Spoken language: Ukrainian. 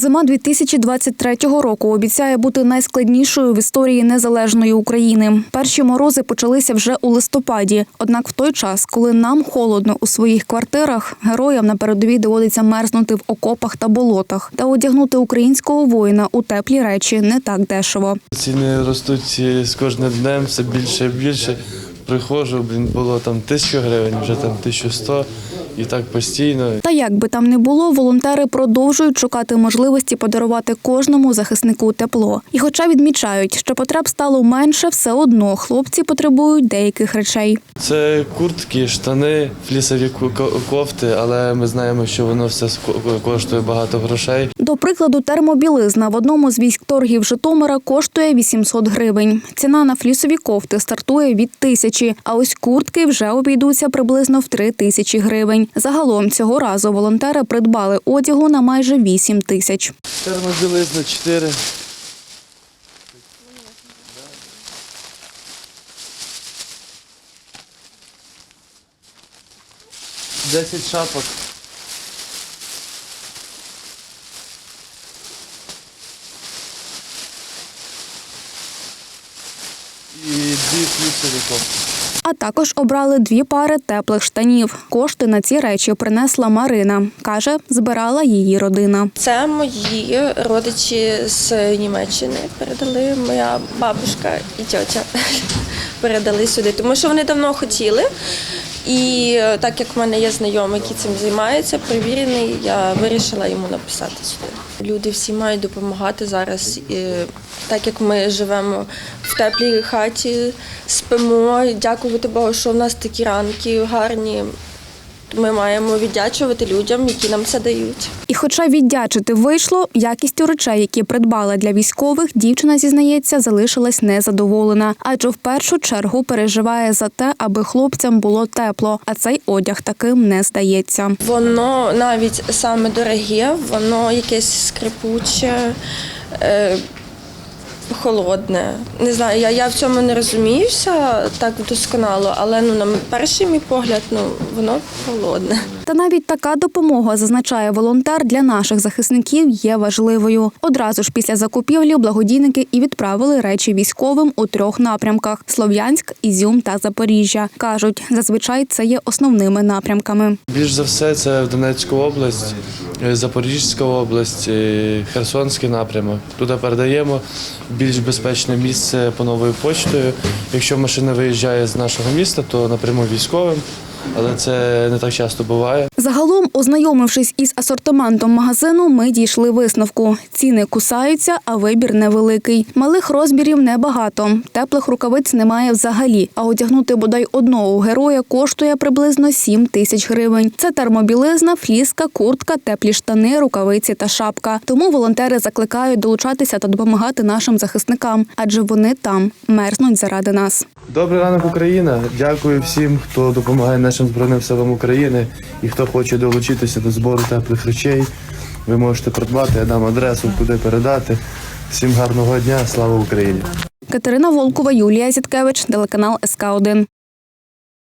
Зима 2023 року обіцяє бути найскладнішою в історії незалежної України. Перші морози почалися вже у листопаді. Однак, в той час, коли нам холодно у своїх квартирах, героям на передовій доводиться мерзнути в окопах та болотах та одягнути українського воїна у теплі речі не так дешево. Ціни ростуть е, з кожним днем все більше і більше. Приходжу, блін, було там тисячу гривень, вже там 1100 і так постійно. Та як би там не було, волонтери продовжують шукати можливості подарувати кожному захиснику тепло. І, хоча відмічають, що потреб стало менше, все одно хлопці потребують деяких речей. Це куртки, штани, флісові кофти, але ми знаємо, що воно все коштує багато грошей. До прикладу, термобілизна в одному з військторгів Житомира коштує 800 гривень. Ціна на флісові кофти стартує від тисячі, а ось куртки вже обійдуться приблизно в три тисячі гривень. Загалом цього разу волонтери придбали одягу на майже 8 тисяч. Термобілизна 4. Десять шапок. І дві флісові кофти. А також обрали дві пари теплих штанів. Кошти на ці речі принесла Марина. Каже, збирала її родина. Це мої родичі з Німеччини передали. Моя бабушка і тьотя передали сюди, тому що вони давно хотіли. І е, так як в мене є знайомий, який цим займається, перевірений, я вирішила йому написати сюди. Люди всі мають допомагати зараз. І так як ми живемо в теплій хаті, спимо, дякувати Богу, що в нас такі ранки гарні. Ми маємо віддячувати людям, які нам це дають. І хоча віддячити вийшло, якістю речей, які придбала для військових, дівчина зізнається, залишилась незадоволена, адже в першу чергу переживає за те, аби хлопцям було тепло, а цей одяг таким не здається. Воно навіть саме дороге, воно якесь скрипуче, е, холодне. Не знаю, я, я в цьому не розуміюся так досконало, але ну, на перший мій погляд, ну, воно холодне. Та навіть така допомога, зазначає волонтер, для наших захисників є важливою. Одразу ж після закупівлі благодійники і відправили речі військовим у трьох напрямках: Слов'янськ, Ізюм та Запоріжжя. кажуть, зазвичай це є основними напрямками. Більш за все, це в Донецьку область, Запорізька область, Херсонський напрямок. Туди передаємо більш безпечне місце по новою почтою. Якщо машина виїжджає з нашого міста, то напряму військовим, але це не так часто буває. Загалом, ознайомившись із асортиментом магазину, ми дійшли висновку: ціни кусаються, а вибір невеликий. Малих розмірів небагато. Теплих рукавиць немає взагалі. А одягнути бодай одного героя коштує приблизно 7 тисяч гривень. Це термобілизна, фліска, куртка, теплі штани, рукавиці та шапка. Тому волонтери закликають долучатися та допомагати нашим захисникам, адже вони там мерзнуть заради нас. Добрий ранок, Україна! Дякую всім, хто допомагає нашим збройним силам України і хто хоче долучитися до збору теплих речей. Ви можете придбати, я дам адресу, куди передати. Всім гарного дня, слава Україні! Катерина Волкова, Юлія Зіткевич, телеканал СК 1